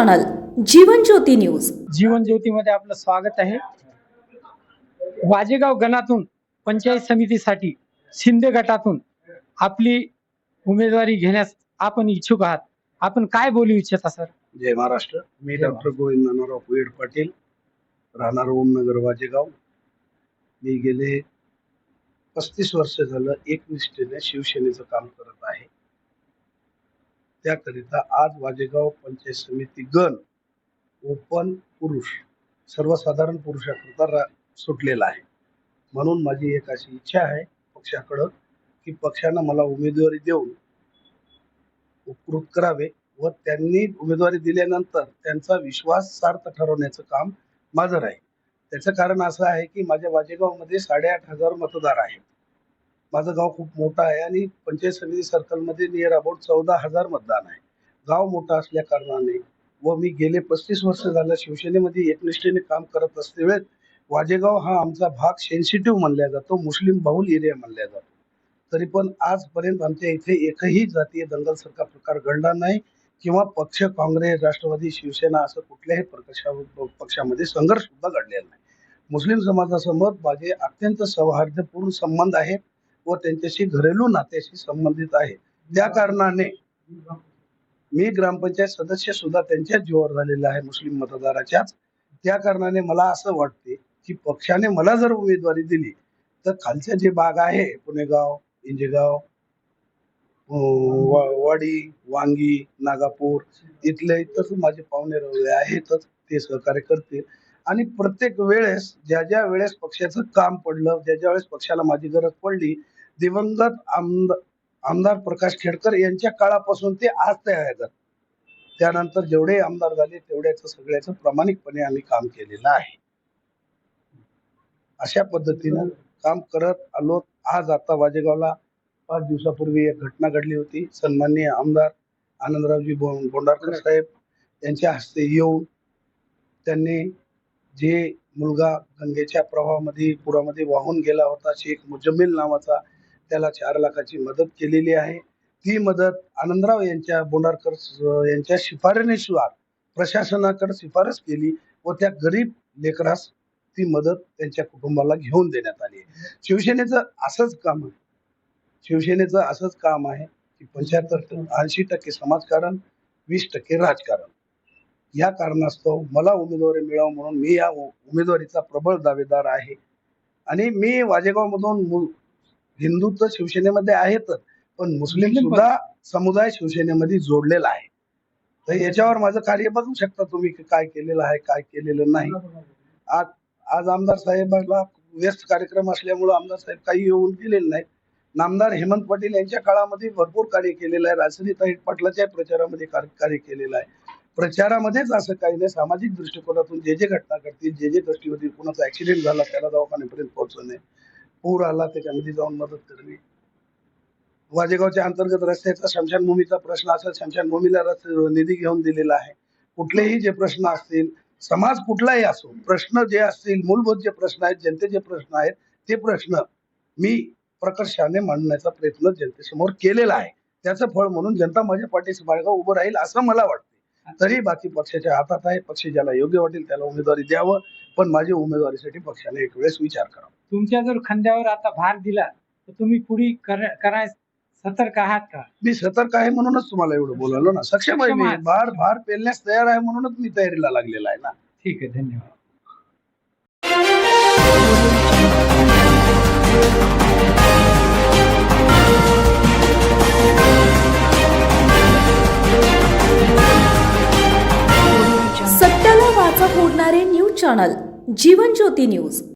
Channel Jeevan Jyoti news. जीवन ज्योतीमध्ये आपलं स्वागत आहे. वाजेगाव गणातून पंचायत समितीसाठी शिंदे गटातून आपली उमेदवारी घेण्यास आपण इच्छुक आहात. आपण काय बोलू इच्छिता सर? जय महाराष्ट्र. मी डॉक्टर गोविंद नानाराव कुवेड पाटील. राहणार ओमनगर वाजेगाव. मी गेले पस्तीस वर्ष झालं एकनिष्ठेने शिवसेनेचं काम करत आहे. त्याकरिता आज वाजेगाव पंचायत समिती गण ओपन पुरुष सर्वसाधारण पुरुषाकरता रा- सुटलेला आहे. म्हणून माझी एक अशी इच्छा आहे पक्षाकडं की पक्षानं मला उमेदवारी देऊन उपकृत करावे व त्यांनी उमेदवारी दिल्यानंतर त्यांचा विश्वास सार्थ ठरवण्याचं काम माझं राहील. त्याचं कारण असं आहे की माझ्या वाजेगावमध्ये साडेआठ हजार मतदार आहेत. माझं गाव खूप मोठं आहे आणि पंचायत समिती सर्कलमध्ये नियर अबाउट चौदा हजार मतदान आहे. गाव मोठं असल्या कारणाने व मी गेले पस्तीस वर्ष झालं शिवसेनेमध्ये एकनिष्ठेने काम करत असते वेळेस वाजेगाव हा आमचा भाग सेन्सिटिव्ह मानला जातो मुस्लिम बहुल एरिया मानला जातो. तरी पण आजपर्यंत आमच्या इथे एकही जातीय दंगलसारखा प्रकार घडला नाही किंवा पक्ष काँग्रेस राष्ट्रवादी शिवसेना असं कुठल्याही प्रकाशा पक्षामध्ये संघर्ष सुद्धा घडलेला नाही. मुस्लिम समाजासमोर माझे अत्यंत सौहार्दपूर्ण संबंध आहेत व त्यांच्याशी घरेलू नात्याशी संबंधित आहे. त्या कारणाने मी ग्रामपंचायत सदस्य सुद्धा त्यांच्याच जीवावर झालेला आहे मुस्लिम मतदाराच्याच. त्या कारणाने मला असं वाटते की पक्षाने मला जर उमेदवारी दिली तर खालच्या जे भाग आहे पुणेगाव इंजेगाव वाडी वांगी नागापूर इथले इतर माझे पाहुणे रावळे आहेतच ते सहकार्य करतील आणि प्रत्येक वेळेस ज्या ज्या वेळेस पक्षाचं काम पडलं ज्या ज्या वेळेस पक्षाला माझी गरज पडली दिवंगत आमदार आमदार प्रकाश खेडकर यांच्या काळापासून ते आज तयार आहेत. त्यानंतर जेवढे आमदार झाले तेवढ्याच सगळ्याचं प्रामाणिकपणे आम्ही काम केलेलं आहे. अशा पद्धतीनं काम करत आलो आज आता वाजेगावला पाच दिवसापूर्वी एक घटना घडली होती. सन्माननीय आमदार आनंदरावजी बोंडारकर साहेब यांच्या हस्ते येऊन त्यांनी जे मुलगा गंगेच्या प्रवाहामध्ये पुरामध्ये वाहून गेला होता शेख मुजम्मिल नावाचा त्याला चार लाखाची मदत केलेली आहे. ती मदत आनंदराव यांच्या बोंडारकर यांच्या शिफारशीनुसार प्रशासनाकडे शिफारस केली व त्या गरीब लेकरास ती मदत त्यांच्या कुटुंबाला घेऊन देण्यात आली शिवसेनेचं असंच काम आहे. शिवसेनेचं असंच काम आहे की पंच्याहत्तर ऐंशी टक्के समाजकारण वीस टक्के राजकारण. या कारणास्तव मला उमेदवारी मिळावं म्हणून मी या उमेदवारीचा प्रबळ दावेदार आहे. आणि मी वाजेगावमधून हिंदू तर शिवसेनेमध्ये आहेतच पण मुस्लिम सुद्धा समुदाय शिवसेनेमध्ये जोडलेला आहे. तर याच्यावर माझं कार्य बघू शकता तुम्ही काय केलेलं आहे काय केलेलं नाही. आज आज आमदार साहेबांना व्यस्त कार्यक्रम असल्यामुळे आमदार साहेब काही येऊन गेलेले नाहीत. नामदार हेमंत पाटील यांच्या काळामध्ये भरपूर कार्य केलेलं आहे. राजश्री पाटलाच्या प्रचारामध्ये कार- कार्य केलेलं आहे. प्रचारामध्येच असं काही नाही. सामाजिक दृष्टिकोनातून जे जे घटना घडतील जे जे गोष्टी होतील कुणाचा ऍक्सिडेंट झाला त्याला दवाखान्यापर्यंत पोहोचवणे. पूर आला त्याच्यामध्ये जाऊन मदत करणे. वाजेगावच्या अंतर्गत रस्त्याचा शमशानभूमीचा प्रश्न असेल शमशानभूमीला निधी घेऊन दिलेला आहे. कुठलेही जे प्रश्न असतील समाज कुठलाही असो प्रश्न जे असतील मूलभूत जे प्रश्न आहेत जनतेचे प्रश्न आहेत ते प्रश्न मी प्रकर्षाने मांडण्याचा प्रयत्न जनतेसमोर केलेला आहे. त्याचं फळ म्हणून जनता माझ्या पाठीशी बाळगाव उभं राहील असं मला वाटते तरी बाकी पक्षाच्या हातात आहे पक्ष ज्याला योग्य वाटेल त्याला उमेदवारी द्यावं. पण माझ्या उमेदवारीसाठी पक्षाने एक वेळेस विचार करावा. तुमच्या जर खांद्यावर आता भार दिला तर तुम्ही पुढे कराय सतर्क आहात का? मी सतर्क आहे म्हणूनच तुम्हाला एवढं बोलालो ना. सक्षम आहे मी. आहे. भार भार पेलण्यास तयार आहे म्हणूनच मी तयारीला लागलेला आहे ना. ठीक आहे धन्यवाद. सत्याला वाचा फोडणारे news channel. Jeevan Jyoti news.